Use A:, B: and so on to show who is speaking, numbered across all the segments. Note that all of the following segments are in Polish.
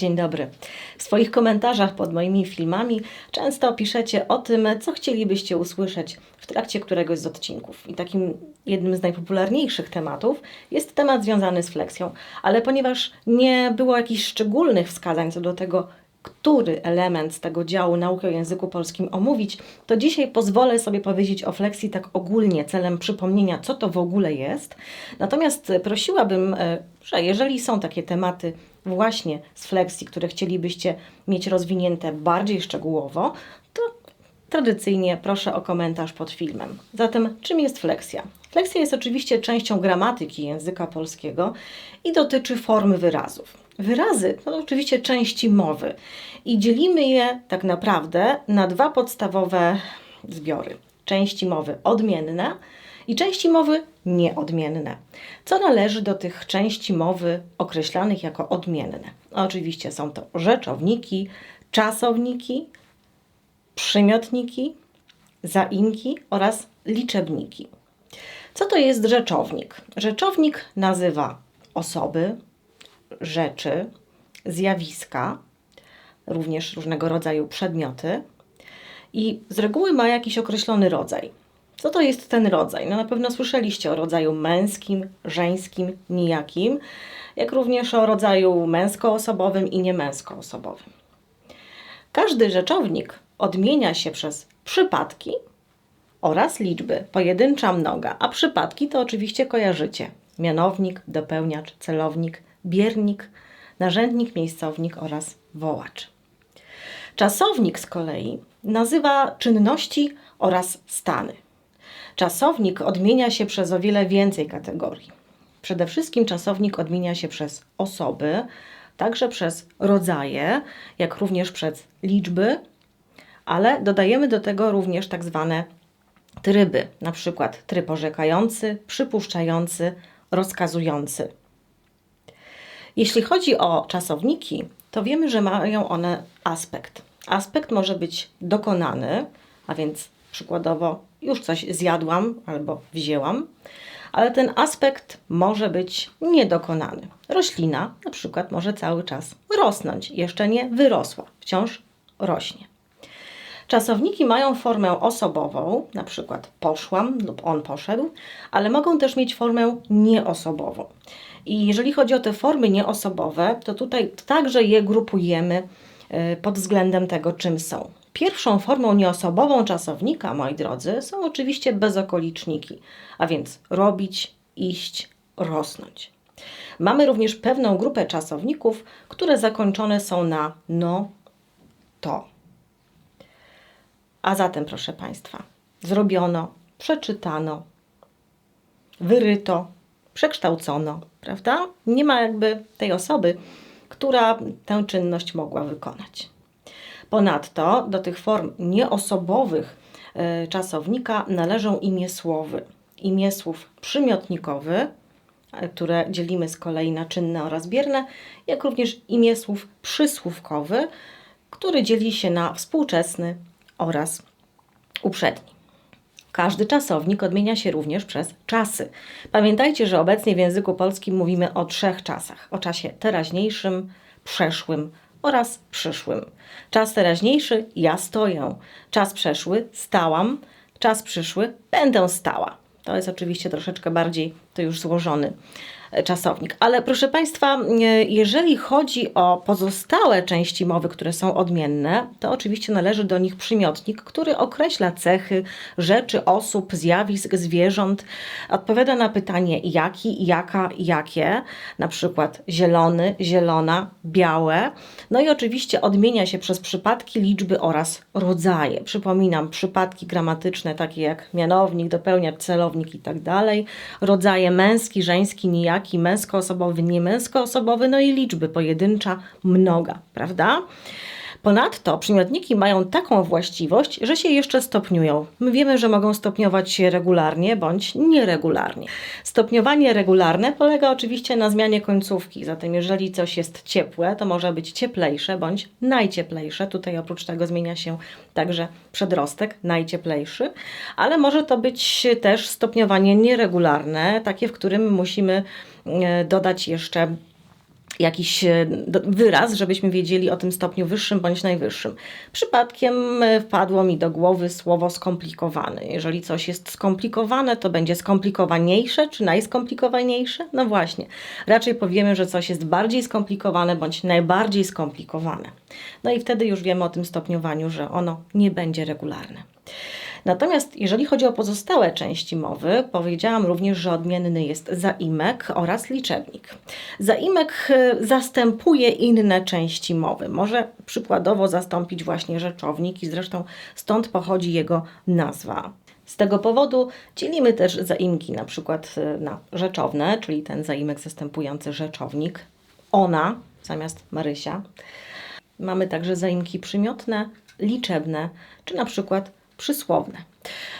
A: Dzień dobry. W swoich komentarzach pod moimi filmami często piszecie o tym, co chcielibyście usłyszeć w trakcie któregoś z odcinków. I takim jednym z najpopularniejszych tematów jest temat związany z fleksją. Ale ponieważ nie było jakichś szczególnych wskazań co do tego, który element z tego działu nauki o języku polskim omówić, to dzisiaj pozwolę sobie powiedzieć o fleksji tak ogólnie, celem przypomnienia, co to w ogóle jest. Natomiast prosiłabym, e, że jeżeli są takie tematy właśnie z fleksji, które chcielibyście mieć rozwinięte bardziej szczegółowo, to tradycyjnie proszę o komentarz pod filmem. Zatem, czym jest fleksja? Fleksja jest oczywiście częścią gramatyki języka polskiego i dotyczy formy wyrazów. Wyrazy to oczywiście części mowy i dzielimy je tak naprawdę na dwa podstawowe zbiory. Części mowy odmienne i części mowy nieodmienne. Co należy do tych części mowy określanych jako odmienne? Oczywiście są to rzeczowniki, czasowniki, przymiotniki, zaimki oraz liczebniki. Co to jest rzeczownik? Rzeczownik nazywa osoby, rzeczy, zjawiska, również różnego rodzaju przedmioty i z reguły ma jakiś określony rodzaj. Co to jest ten rodzaj? No na pewno słyszeliście o rodzaju męskim, żeńskim, nijakim, jak również o rodzaju męskoosobowym i niemęskoosobowym. Każdy rzeczownik odmienia się przez przypadki oraz liczby, pojedyncza mnoga, a przypadki to oczywiście kojarzycie. Mianownik, dopełniacz, celownik, biernik, narzędnik, miejscownik oraz wołacz. Czasownik z kolei nazywa czynności oraz stany. Czasownik odmienia się przez o wiele więcej kategorii. Przede wszystkim czasownik odmienia się przez osoby, także przez rodzaje, jak również przez liczby, ale dodajemy do tego również tak zwane tryby, na przykład tryb orzekający, przypuszczający, rozkazujący. Jeśli chodzi o czasowniki, to wiemy, że mają one aspekt. Aspekt może być dokonany, a więc przykładowo już coś zjadłam albo wzięłam, ale ten aspekt może być niedokonany. Roślina na przykład może cały czas rosnąć, jeszcze nie wyrosła, wciąż rośnie. Czasowniki mają formę osobową, na przykład poszłam lub on poszedł, ale mogą też mieć formę nieosobową. I jeżeli chodzi o te formy nieosobowe, to tutaj także je grupujemy y, pod względem tego, czym są. Pierwszą formą nieosobową czasownika, moi drodzy, są oczywiście bezokoliczniki, a więc robić, iść, rosnąć. Mamy również pewną grupę czasowników, które zakończone są na no, to. A zatem, proszę Państwa, zrobiono, przeczytano, wyryto, przekształcono, prawda? Nie ma jakby tej osoby, która tę czynność mogła wykonać. Ponadto do tych form nieosobowych e, czasownika należą imię słowy. Imię słów przymiotnikowy, e, które dzielimy z kolei na czynne oraz bierne, jak również imię słów przysłówkowy, który dzieli się na współczesny oraz uprzedni. Każdy czasownik odmienia się również przez czasy. Pamiętajcie, że obecnie w języku polskim mówimy o trzech czasach: o czasie teraźniejszym, przeszłym oraz przyszłym. Czas teraźniejszy ja stoję, czas przeszły stałam, czas przyszły będę stała. To jest oczywiście troszeczkę bardziej to już złożony czasownik. Ale proszę Państwa, jeżeli chodzi o pozostałe części mowy, które są odmienne, to oczywiście należy do nich przymiotnik, który określa cechy rzeczy, osób, zjawisk, zwierząt. Odpowiada na pytanie jaki, jaka, jakie, na przykład zielony, zielona, białe. No i oczywiście odmienia się przez przypadki, liczby oraz rodzaje. Przypominam, przypadki gramatyczne takie jak mianownik, dopełniacz, celownik i tak dalej. Rodzaje męski, żeński, nijaki taki męskoosobowy, niemęskoosobowy, no i liczby pojedyncza, mnoga, prawda? Ponadto przymiotniki mają taką właściwość, że się jeszcze stopniują. My wiemy, że mogą stopniować się regularnie bądź nieregularnie. Stopniowanie regularne polega oczywiście na zmianie końcówki, zatem jeżeli coś jest ciepłe, to może być cieplejsze bądź najcieplejsze. Tutaj oprócz tego zmienia się także przedrostek, najcieplejszy, ale może to być też stopniowanie nieregularne, takie, w którym musimy e, dodać jeszcze jakiś e, wyraz, żebyśmy wiedzieli o tym stopniu wyższym bądź najwyższym. Przypadkiem e, wpadło mi do głowy słowo skomplikowany. Jeżeli coś jest skomplikowane, to będzie skomplikowaniejsze czy najskomplikowaniejsze? No właśnie. Raczej powiemy, że coś jest bardziej skomplikowane bądź najbardziej skomplikowane. No i wtedy już wiemy o tym stopniowaniu, że ono nie będzie regularne. Natomiast jeżeli chodzi o pozostałe części mowy, powiedziałam również, że odmienny jest zaimek oraz liczebnik. Zaimek e, zastępuje inne części mowy. Może przykładowo zastąpić właśnie rzeczownik i zresztą stąd pochodzi jego nazwa. Z tego powodu dzielimy też zaimki na przykład e, na rzeczowne, czyli ten zaimek zastępujący rzeczownik, ona zamiast Marysia. Mamy także zaimki przymiotne, liczebne, czy na przykład przysłowne.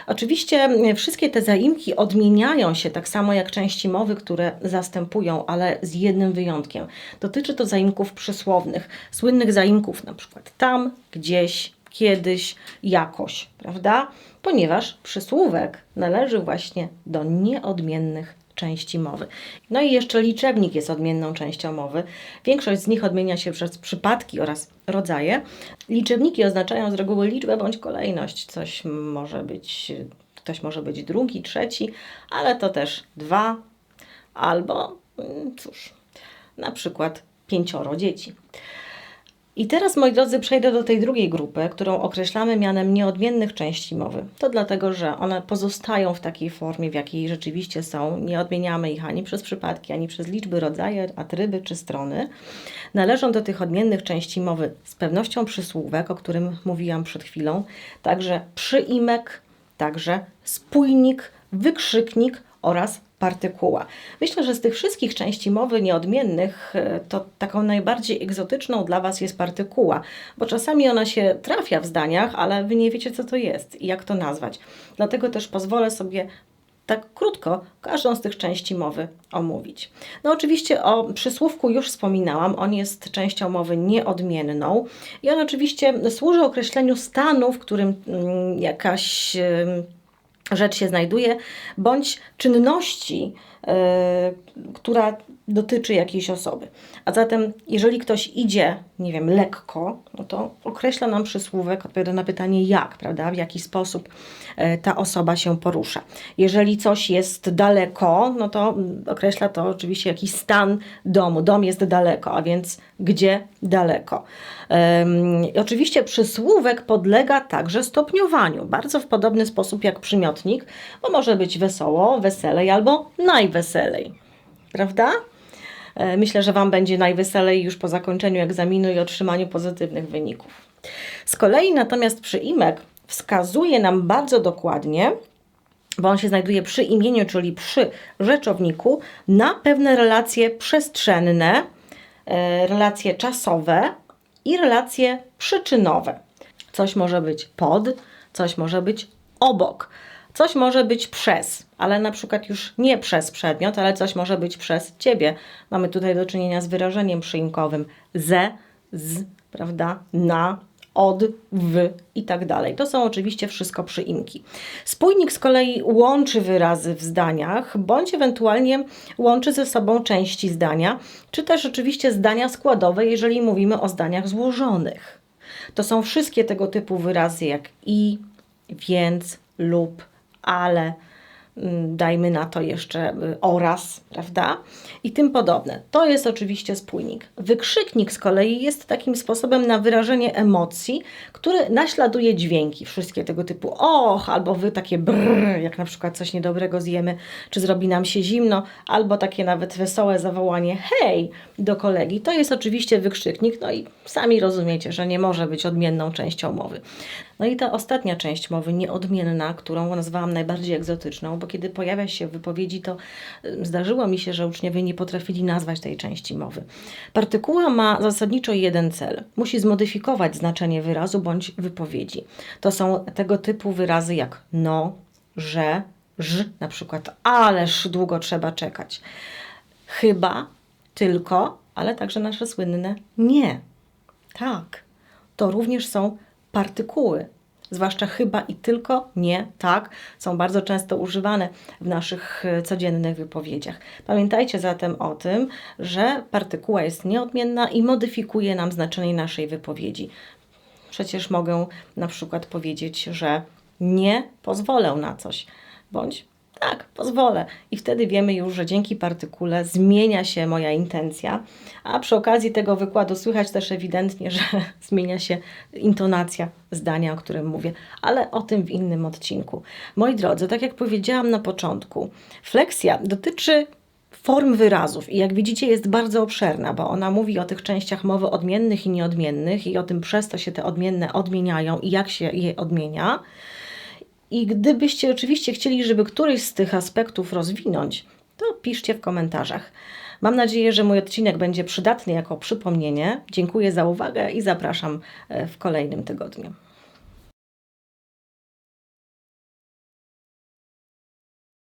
A: Oczywiście m, wszystkie te zaimki odmieniają się tak samo jak części mowy, które zastępują, ale z jednym wyjątkiem. Dotyczy to zaimków przysłownych, słynnych zaimków na przykład tam, gdzieś, kiedyś, jakoś, prawda? Ponieważ przysłówek należy właśnie do nieodmiennych części mowy. No i jeszcze liczebnik jest odmienną częścią mowy. Większość z nich odmienia się przez przypadki oraz rodzaje. Liczebniki oznaczają z reguły liczbę bądź kolejność. Coś może być, ktoś może być drugi, trzeci, ale to też dwa albo, mm, cóż, na przykład pięcioro dzieci. I teraz, moi drodzy, przejdę do tej drugiej grupy, którą określamy mianem nieodmiennych części mowy. To dlatego, że one pozostają w takiej formie, w jakiej rzeczywiście są. Nie odmieniamy ich ani przez przypadki, ani przez liczby, rodzaje, atryby czy strony. Należą do tych odmiennych części mowy z pewnością przysłówek, o którym mówiłam przed chwilą, także przyimek, także spójnik, wykrzyknik oraz partykuła. Myślę, że z tych wszystkich części mowy nieodmiennych, e, to taką najbardziej egzotyczną dla Was jest partykuła, bo czasami ona się trafia w zdaniach, ale Wy nie wiecie, co to jest i jak to nazwać. Dlatego też pozwolę sobie tak krótko każdą z tych części mowy omówić. No oczywiście o przysłówku już wspominałam, on jest częścią mowy nieodmienną i on oczywiście służy określeniu stanu, w którym mm, jakaś rzecz się znajduje, bądź czynności, e, która dotyczy jakiejś osoby. A zatem, jeżeli ktoś idzie, nie wiem, lekko, no to określa nam przysłówek, odpowiada na pytanie jak, prawda, w jaki sposób e, ta osoba się porusza. Jeżeli coś jest daleko, no to mm, określa to oczywiście jakiś stan domu. Dom jest daleko, a więc gdzie daleko. I oczywiście przysłówek podlega także stopniowaniu, bardzo w podobny sposób jak przymiotnik, bo może być wesoło, weselej albo najweselej. Prawda? E, Myślę, że Wam będzie najweselej już po zakończeniu egzaminu i otrzymaniu pozytywnych wyników. Z kolei natomiast przyimek wskazuje nam bardzo dokładnie, bo on się znajduje przy imieniu, czyli przy rzeczowniku, na pewne relacje przestrzenne, e, relacje czasowe i relacje przyczynowe. Coś może być pod, coś może być obok, coś może być przez, ale na przykład już nie przez przedmiot, ale coś może być przez ciebie. Mamy tutaj do czynienia z wyrażeniem przyimkowym ze, z, prawda, na, od, w i tak dalej. To są oczywiście wszystko przyimki. Spójnik z kolei łączy wyrazy w zdaniach, bądź ewentualnie łączy ze sobą części zdania, czy też oczywiście zdania składowe, jeżeli mówimy o zdaniach złożonych. To są wszystkie tego typu wyrazy jak i, więc, lub, ale, dajmy na to jeszcze y, oraz, prawda? I tym podobne. To jest oczywiście spójnik. Wykrzyknik z kolei jest takim sposobem na wyrażenie emocji, który naśladuje dźwięki, wszystkie tego typu och, albo wy takie brrr, jak na przykład coś niedobrego zjemy, czy zrobi nam się zimno, albo takie nawet wesołe zawołanie hej do kolegi. To jest oczywiście wykrzyknik, no i sami rozumiecie, że nie może być odmienną częścią mowy. No i ta ostatnia część mowy, nieodmienna, którą nazwałam najbardziej egzotyczną, bo kiedy pojawia się w wypowiedzi, to zdarzyło mi się, że uczniowie nie potrafili nazwać tej części mowy. Partykuła ma zasadniczo jeden cel. Musi zmodyfikować znaczenie wyrazu bądź wypowiedzi. To są tego typu wyrazy jak no, że, ż, na przykład ależ długo trzeba czekać. Chyba, tylko, ale także nasze słynne nie. Tak, to również są partykuły. Zwłaszcza chyba i tylko, nie, tak, są bardzo często używane w naszych e, codziennych wypowiedziach. Pamiętajcie zatem o tym, że partykuła jest nieodmienna i modyfikuje nam znaczenie naszej wypowiedzi. Przecież mogę na przykład powiedzieć, że nie pozwolę na coś, bądź tak, pozwolę. I wtedy wiemy już, że dzięki partykule zmienia się moja intencja, a przy okazji tego wykładu słychać też ewidentnie, że zmienia się intonacja zdania, o którym mówię, ale o tym w innym odcinku. Moi drodzy, tak jak powiedziałam na początku, fleksja dotyczy form wyrazów i jak widzicie jest bardzo obszerna, bo ona mówi o tych częściach mowy odmiennych i nieodmiennych i o tym przez to się te odmienne odmieniają i jak się je odmienia. I gdybyście oczywiście chcieli, żeby któryś z tych aspektów rozwinąć, to piszcie w komentarzach. Mam nadzieję, że mój odcinek będzie przydatny jako przypomnienie. Dziękuję za uwagę i zapraszam e, w kolejnym tygodniu.